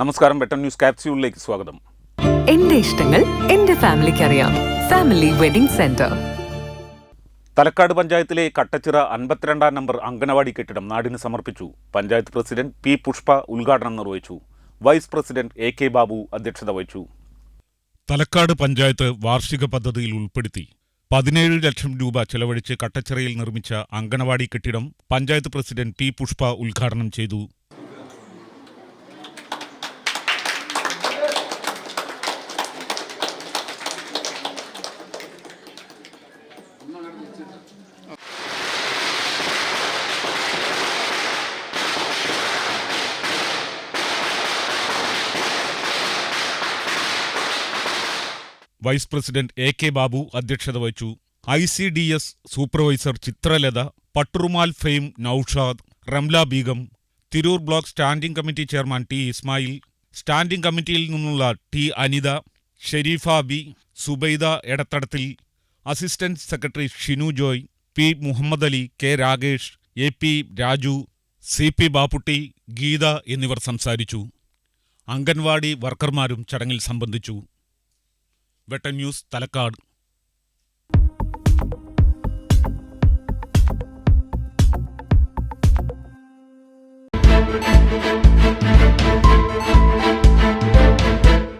നമസ്കാരം വെട്ടൻ ന്യൂസ് ക്യാപ്സ്യൂളിലേക്ക് സ്വാഗതം. എന്റെ ഇഷ്ടങ്ങൾ എന്റെ ഫാമിലിക്ക് അറിയാം. Family wedding centre. തലക്കാട് പഞ്ചായത്തിലെ കട്ടച്ചിറ അൻപത്തിരണ്ടാം നമ്പർ അംഗനവാടി കെട്ടിടം നാടിന് സമർപ്പിച്ചു. പഞ്ചായത്ത് പ്രസിഡന്റ് പി പുഷ്പ ഉദ്ഘാടനം നിർവഹിച്ചു. Vice president A K Babu അധ്യക്ഷത വഹിച്ചു. തലക്കാട് പഞ്ചായത്ത് വാർഷിക പദ്ധതിയിൽ ഉൾപ്പെടുത്തി പതിനേഴ് ലക്ഷം രൂപ ചെലവഴിച്ച് കട്ടച്ചിറയിൽ നിർമ്മിച്ച അംഗനവാടി കെട്ടിടം പഞ്ചായത്ത് പ്രസിഡന്റ് പി പുഷ്പ ഉദ്ഘാടനം ചെയ്തു. Vice president A K Babu അധ്യക്ഷത വഹിച്ചു. I C D S supervisor Chithralatha Patturumal fame Noushad Ramla Beegum Tirur block standing committee chairman T Ismail standing കമ്മിറ്റിയിൽ നിന്നുള്ള T Anitha Sherifa B Subaida Edathadathil assistant secretary Shinu Joy P Muhammad Ali K Rakesh A P Raju C P Bapputty Geetha എന്നിവർ സംസാരിച്ചു. അംഗൻവാടി വർക്കർമാരും ചടങ്ങിൽ സംബന്ധിച്ചു. Vettan news Thalakkad.